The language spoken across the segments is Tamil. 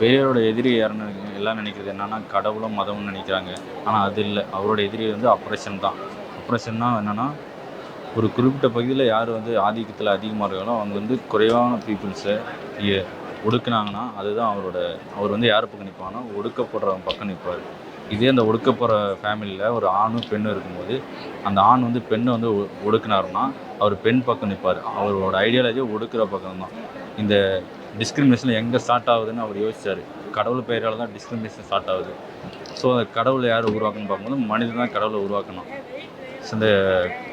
பெரியாரோட எதிரி யாருன்னு எல்லாம் நினைக்கிறது என்னென்னா கடவுளும் மதமும் நினைக்கிறாங்க. ஆனால் அது இல்லை. அவரோட எதிரி வந்து அப்ரேஷன் தான். அப்ரேஷன்னா என்னென்னா ஒரு குறிப்பிட்ட பகுதியில் யார் வந்து ஆதிக்கத்தில் அதிகமாக இருக்காங்களோ அவங்க வந்து குறைவான பீப்புள்ஸை ஒடுக்குனாங்கன்னா அதுதான் அவரோட அவர் வந்து யார் பக்கம் நிற்பாங்கன்னா ஒடுக்கப்படுறவங்க பக்கம் நிற்பார் இதே அந்த ஒடுக்கப்படுற ஃபேமிலியில் ஒரு ஆணும் பெண்ணும் இருக்கும்போது அந்த ஆண் வந்து பெண்ணை வந்து ஒடுக்குனாருன்னா அவர் பெண் பக்கம் நிற்பார் அவரோட ஐடியாலஜி ஒடுக்குற பக்கம் தான் இந்த டிஸ்கிரிமினேஷன் எங்கே ஸ்டார்ட் ஆகுதுன்னு அவர் யோசிச்சார். கடவுள் பெயரால் தான் டிஸ்கிரிமினேஷன் ஸ்டார்ட் ஆகுது. ஸோ அந்த கடவுளை யார் உருவாக்கணும்னு பார்க்கும்போது மனிதன் தான் கடவுளை உருவாக்கணும். ஸோ இந்த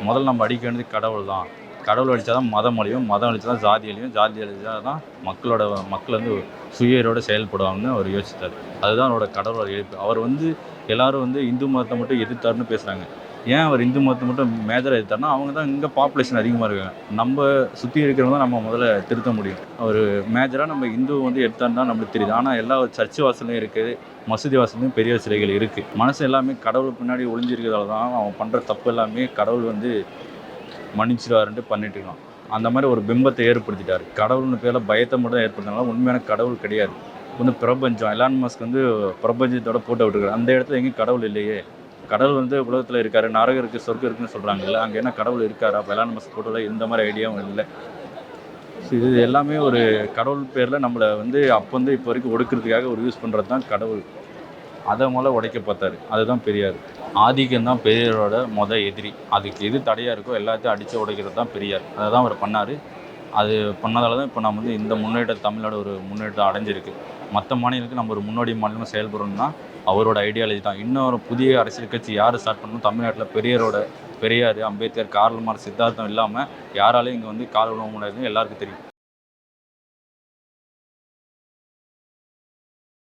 முதல்ல நம்ம அடிக்க வேண்டியது கடவுள் தான். கடவுள் அழிச்சா தான் மதம் அழியும் மதம் அழிச்சா தான் ஜாதி அழியும் ஜாதி அழிச்சா தான் மக்களோட மக்கள் வந்து சுயரோட செயல்படுவாங்கன்னு அவர் யோசித்தார். அதுதான் அவரோட கடவுளோட எழுப்பு அவர் வந்து எல்லாரும் வந்து இந்து மதத்தை மட்டும் எதிர்த்தாருன்னு பேசுகிறாங்க ஏன் அவர் இந்து மதத்தை மட்டும் மேஜராக எதிர்த்தார்னா அவங்க தான் இங்கே பாப்புலேஷன் அதிகமாக இருக்காங்க. நம்ம சுற்றி இருக்கிறவங்க தான் நம்ம முதல்ல திருத்த முடியும். அவர் மேஜராக நம்ம இந்து வந்து எடுத்தாருன்னா தான் நம்மளுக்கு தெரியுது. ஆனால் எல்லா சர்ச்சு வாசலும் இருக்குது மசூதி வாசல்லையும் பெரிய சிலைகள் இருக்குது மனசு எல்லாமே கடவுள் பின்னாடி ஒளிஞ்சிருக்கிறதால தான் அவன் பண்ணுற தப்பு எல்லாமே கடவுள் வந்து மன்னிச்சிடுவாருன்ட்டு பண்ணிட்டு இருக்கான் அந்த மாதிரி ஒரு பிம்பத்தை ஏற்படுத்திட்டார். கடவுள்னு பேரில் பயத்தை மட்டும் தான் ஏற்படுத்தினால உண்மையான கடவுள் கிடையாது. வந்து பிரபஞ்சம் எலான் மாஸ்க் வந்து பிரபஞ்சத்தோட போட்டு விட்டுருக்காரு அந்த இடத்துல எங்கேயும் கடவுள் இல்லையே. கடவுள் வந்து உலகத்தில் இருக்காரு நரகம் இருக்குது சொர்க்கம் இருக்குன்னு சொல்கிறாங்கல்ல அங்கே என்ன கடவுள் இருக்காரா? அப்போ எலான் மாஸ்க் போட்டோவில் இந்த மாதிரி ஐடியாவும் இல்லை. ஸோ இது எல்லாமே ஒரு கடவுள் பேரில் நம்மளை வந்து அப்போ வந்து இப்போ வரைக்கும் ஒடுக்கிறதுக்காக ஒரு யூஸ் பண்ணுறது தான் கடவுள். அதை முதல்ல உடைக்க பார்த்தாரு அதுதான் பெரியார். ஆதிக்கம் தான் பெரியாரோட மொத எதிரி. அதுக்கு எது தடையாக இருக்கோ எல்லாத்தையும் அடித்து உடைக்கிறது தான் பெரியார். அதை தான் அவர் பண்ணார். அது பண்ணதால தான் இப்போ நம்ம வந்து இந்த முன்னேற்ற தமிழ்நாடு ஒரு முன்னேற்றம் அடைஞ்சிருக்கு. மற்ற மாநிலத்துக்கு நம்ம ஒரு முன்னோடி மாநிலமாக செயல்படணும்னா அவரோட ஐடியாலஜி தான். இன்னும் ஒரு புதிய அரசியல் கட்சி யார் ஸ்டார்ட் பண்ணணும்? தமிழ்நாட்டில் பெரியாரோட பெரியார் அம்பேத்கர் கார்ல் மார்க்ஸ் சித்தார்த்தம் இல்லாமல் யாராலையும் இங்கே வந்து கால் விட முடியாதுன்னு எல்லாருக்கும் தெரியும்.